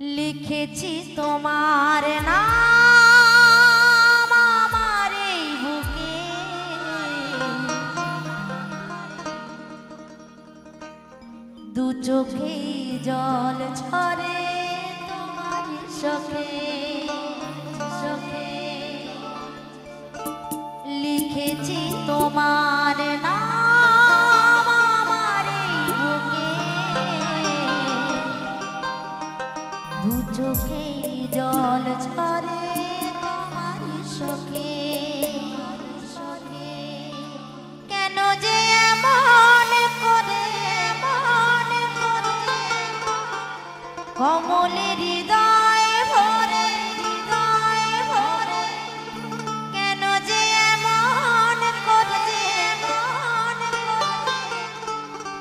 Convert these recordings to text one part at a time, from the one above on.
লিখেছি তোমার নাম আমার এই বুকে। দু চোখে জল ছড়ে তোমার সখে সখে লিখেছি তোমার নাম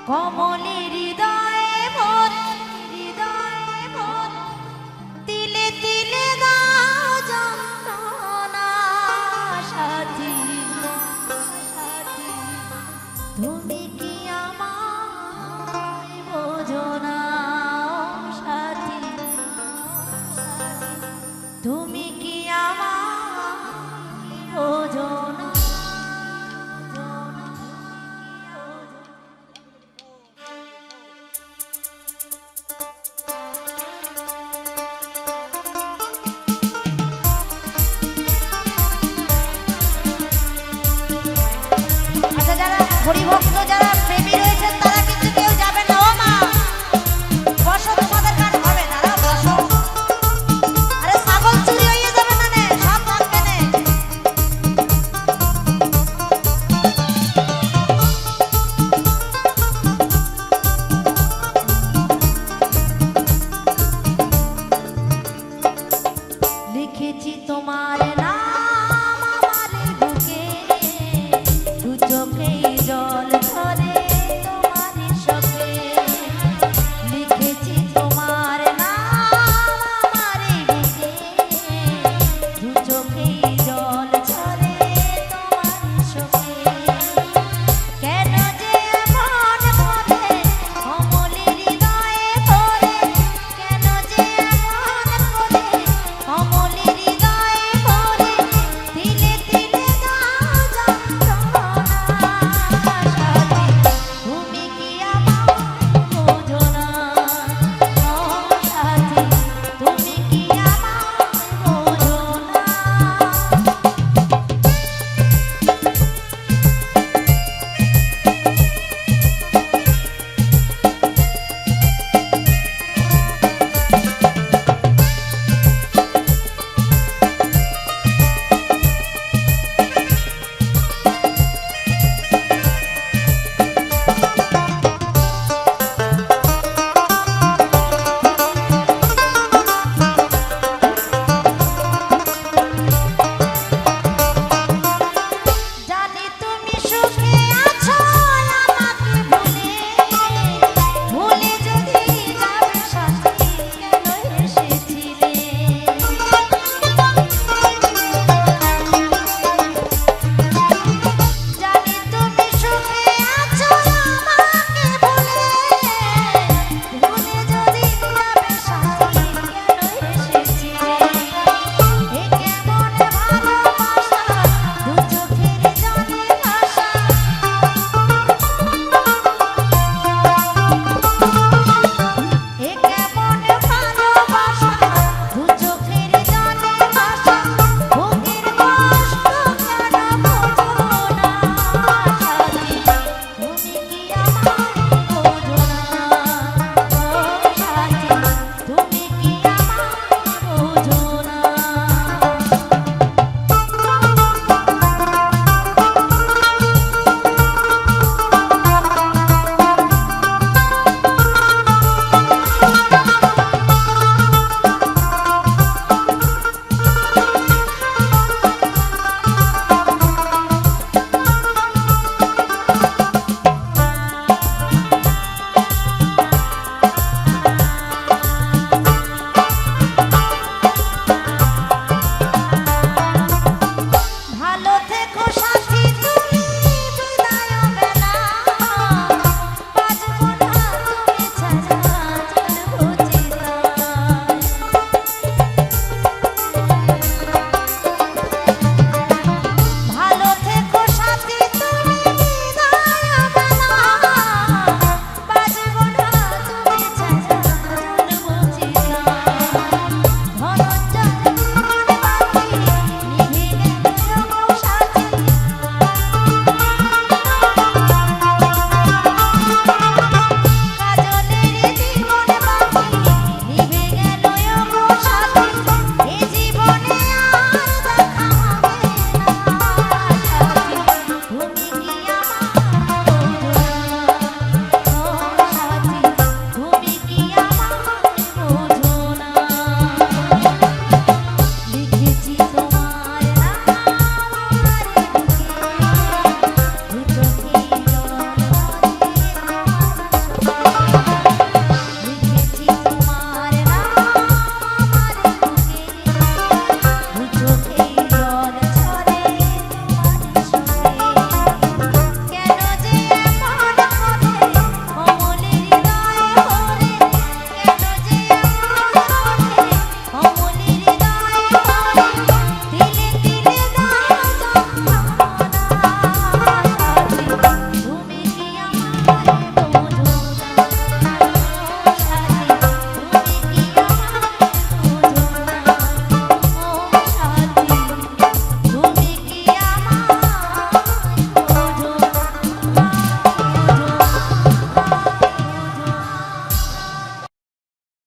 কমলের হৃদয় ভরে, হৃদয় তিলে তিলে দাও যন্ত্রণা সাথী সাথী। তুমি কি আমায় বোঝো না, সাথী। তুমি cho lịch sử Shut up. দেখো সাথী